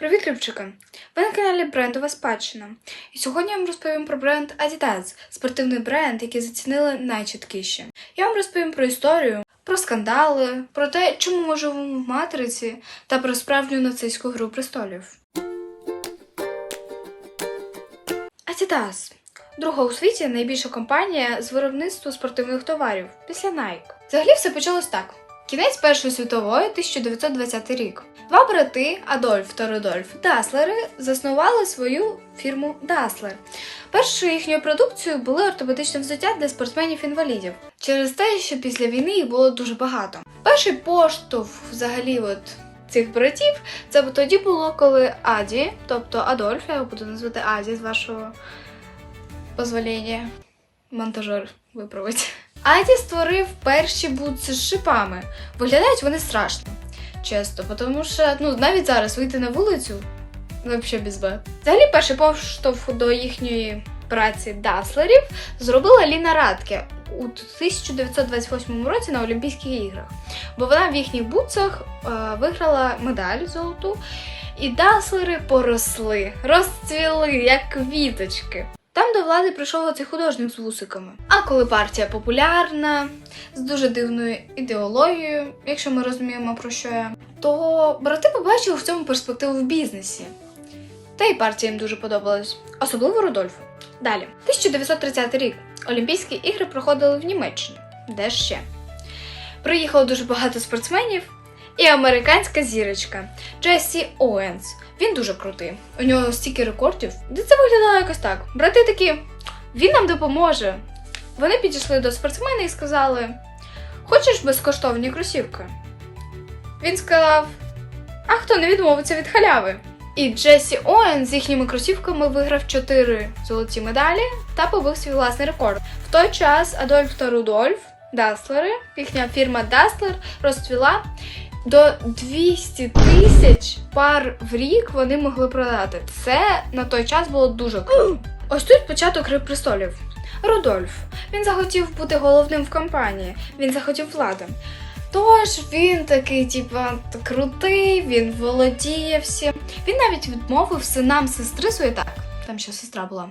Привіт, Любчики! Ви на каналі Брендова Спадщина. І сьогодні я вам розповім про бренд Adidas, спортивний бренд, який зацінили найчіткіше. Я вам розповім про історію, про скандали, про те, чому ми живемо в матриці, та про справжню нацистську гру престолів. Adidas Друга у світі найбільша компанія з виробництва спортивних товарів після Nike. Взагалі все почалось так. Кінець Першої світової 1920 рік. Два брати Адольф та Рудольф Даслери заснували свою фірму Даслер. Першою їхньою продукцією були ортопедичне взуття для спортсменів-інвалідів. Через те, що після війни їх було дуже багато. Перший поштовх взагалі от цих братів це тоді було, коли Аді, тобто Адольф, я його буду назвати Аді з вашого позволення. Монтажер виправить. Аді створив перші бутси з шипами. Виглядають вони страшно. Чесно, тому що ну, навіть зараз вийти на вулицю взагалі без бед. Взагалі, перший поштовх до їхньої праці Даслерів зробила Ліна Радке у 1928 році на Олімпійських іграх. Бо вона в їхніх бутсах е, виграла медаль золоту, і Даслери поросли, розцвіли, як квіточки. Там до влади прийшов оцей художник з вусиками. А коли партія популярна, з дуже дивною ідеологією, якщо ми розуміємо про що я, то брати побачили в цьому перспективу в бізнесі. Та й партія їм дуже подобалась, особливо Рудольфу. Далі, 1930 рік. Олімпійські ігри проходили в Німеччині. Де ще? Приїхало дуже багато спортсменів і американська зірочка Джесі Оуенс. Він дуже крутий. У нього стільки рекордів. Де це виглядало якось так. Брати такі, він нам допоможе. Вони підійшли до спортсмена і сказали: Хочеш безкоштовні кросівки? Він сказав: А хто не відмовиться від халяви? І Джесі Оуен з їхніми кросівками виграв 4 золоті медалі та побив свій власний рекорд. В той час Адольф та Рудольф Даслери, їхня фірма Даслер розцвіла. До 200 тисяч пар в рік вони могли продати. Це на той час було дуже круто. Ось тут початок Гри престолів. Рудольф. Він захотів бути головним в компанії, він захотів влади. Тож він такий, типа, крутий, він володіє всім. Він навіть відмовив синам сестри своєї так. Там ще сестра була.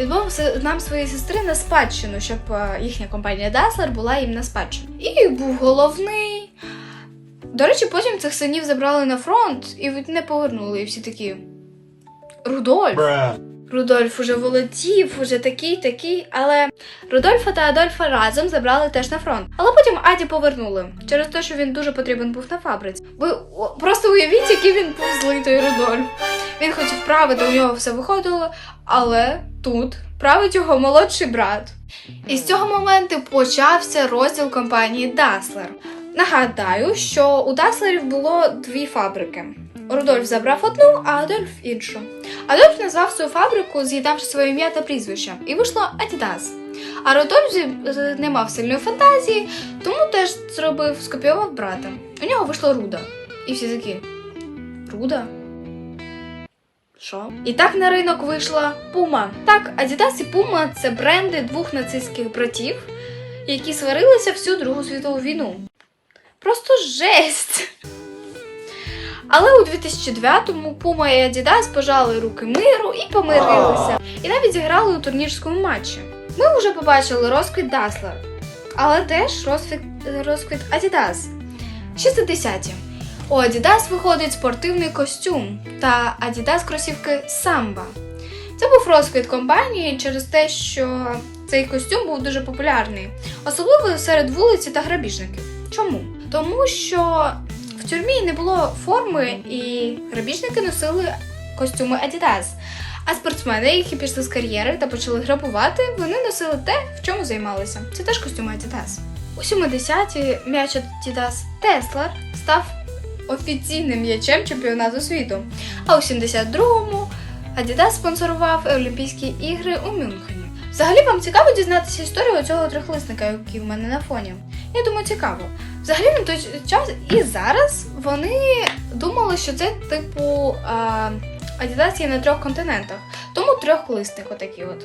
Відмовив синам своєї сестри на спадщину, щоб е, їхня компанія Dassler була їм на спадщину. І був головний. До речі, потім цих синів забрали на фронт і не повернули. І всі такі. Рудольф. Рудольф уже володів, уже такий, такий, але Рудольфа та Адольфа разом забрали теж на фронт. Але потім Аді повернули через те, що він дуже потрібен був на фабриці. Ви просто уявіть, який він був злий той Рудольф. Він хотів правити, у нього все виходило, але тут править його молодший брат. І з цього моменту почався розділ компанії Даслер. Нагадаю, що у Даслерів було дві фабрики. Рудольф забрав одну, а Адольф іншу. Адольф назвав свою фабрику, з'єднавши своє ім'я та прізвище, і вийшло Adidas. А Рудольф не мав сильної фантазії, тому теж зробив, скопіював брата. У нього вийшло Руда. І всі такі. Руда? Що? І так на ринок вийшла Puma. Так, Adidas і Puma – це бренди двох нацистських братів, які сварилися всю Другу світову війну. Просто жесть! Але у 2009-му Puma і Adidas пожали руки миру і помирилися. І навіть зіграли у турнірському матчі. Ми вже побачили розквіт Dassler, але теж розквіт, розквіт Adidas. 60-ті. У Adidas виходить спортивний костюм та Adidas кросівки Samba. Це був розквіт компанії через те, що цей костюм був дуже популярний, особливо серед вулиці та грабіжників. Чому? Тому що в тюрмі не було форми, і грабіжники носили костюми Adidas. А спортсмени, які пішли з кар'єри та почали грабувати, вони носили те, в чому займалися. Це теж костюми Adidas. У 70-ті м'яч Adidas Tesla став офіційним м'ячем чемпіонату світу. А у 72-му Adidas спонсорував Олімпійські ігри у Мюнхені. Взагалі вам цікаво дізнатися історію цього трьохлисника, який в мене на фоні? Я думаю, цікаво. Взагалі на той час і зараз вони думали, що це типу а, Adidas на трьох континентах, тому трьохлисник отакий от.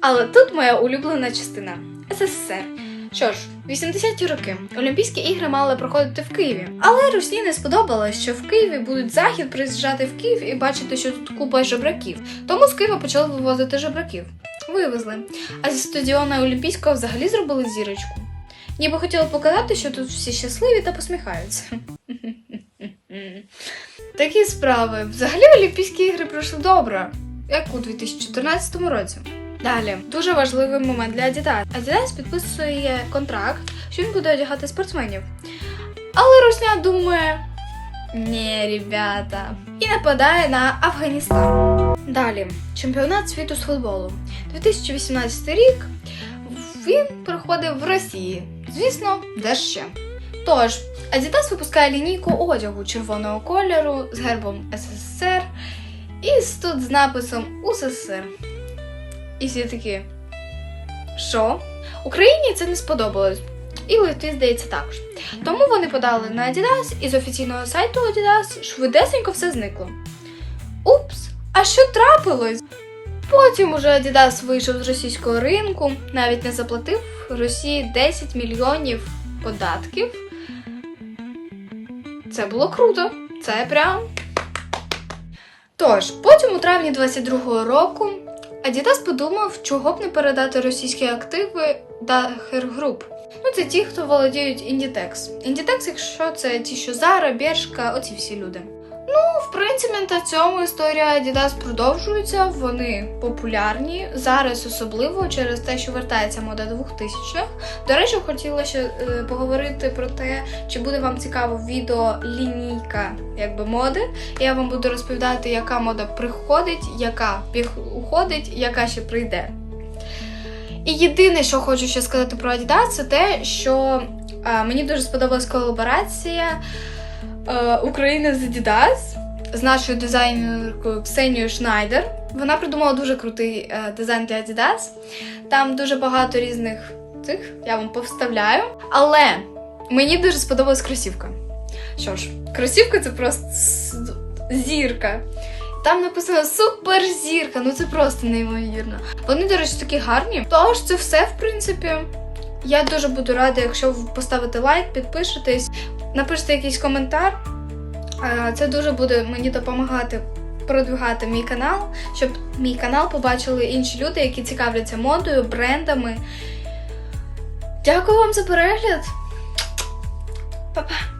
Але тут моя улюблена частина СССР. Що ж, 80-ті роки Олімпійські ігри мали проходити в Києві, але Русні не сподобалось, що в Києві будуть захід приїжджати в Київ і бачити, що тут купа жебраків. Тому з Києва почали вивозити жебраків. Вивезли. А зі стадіона Олімпійського взагалі зробили зірочку. Ніби хотіли показати, що тут всі щасливі та посміхаються. Такі справи. Взагалі Олімпійські ігри пройшли добре, як у 2014 році. Далі дуже важливий момент для Adidas. Adidas підписує контракт, що він буде одягати спортсменів. Але Русня думає: ні, ребята, і нападає на Афганістан. Далі чемпіонат світу з футболу. 2018 рік він проходив в Росії. Звісно, де ще. Тож, Adidas випускає лінійку одягу червоного кольору з гербом СССР і тут з написом УССР. І всі такі. Що? Україні це не сподобалось. І Литві, здається, також. Тому вони подали на Adidas і з офіційного сайту Adidas швидесенько все зникло. А що трапилось? Потім уже Adidas вийшов з російського ринку, навіть не заплатив Росії 10 мільйонів податків. Це було круто. Це прям. Тож, потім у травні 22-го року Adidas подумав, чого б не передати російські активи Daher Group. Ну, це ті, хто володіють Inditex. Inditex, якщо це ті, що Zara, Бершка, оці всі люди. Ну, в принципі, на цьому історія Adidas продовжується. Вони популярні зараз, особливо через те, що вертається мода 2000-х. До речі, хотіла ще е, поговорити про те, чи буде вам цікаво відео лінійка якби моди. Я вам буду розповідати, яка мода приходить, яка уходить, яка ще прийде. І єдине, що хочу ще сказати про Adidas, це те, що е, мені дуже сподобалась колаборація е, України з Adidas з нашою дизайнеркою Ксенією Шнайдер. Вона придумала дуже крутий е, дизайн для Adidas. Там дуже багато різних цих, я вам повставляю. Але мені дуже сподобалась кросівка. Що ж, кросівка це просто зірка. Там написано суперзірка, ну це просто неймовірно. Вони, до речі, такі гарні. Тож це все, в принципі. Я дуже буду рада, якщо ви поставите лайк, підпишетесь, напишете якийсь коментар. Це дуже буде мені допомагати продвигати мій канал, щоб мій канал побачили інші люди, які цікавляться модою, брендами. Дякую вам за перегляд. Па-па!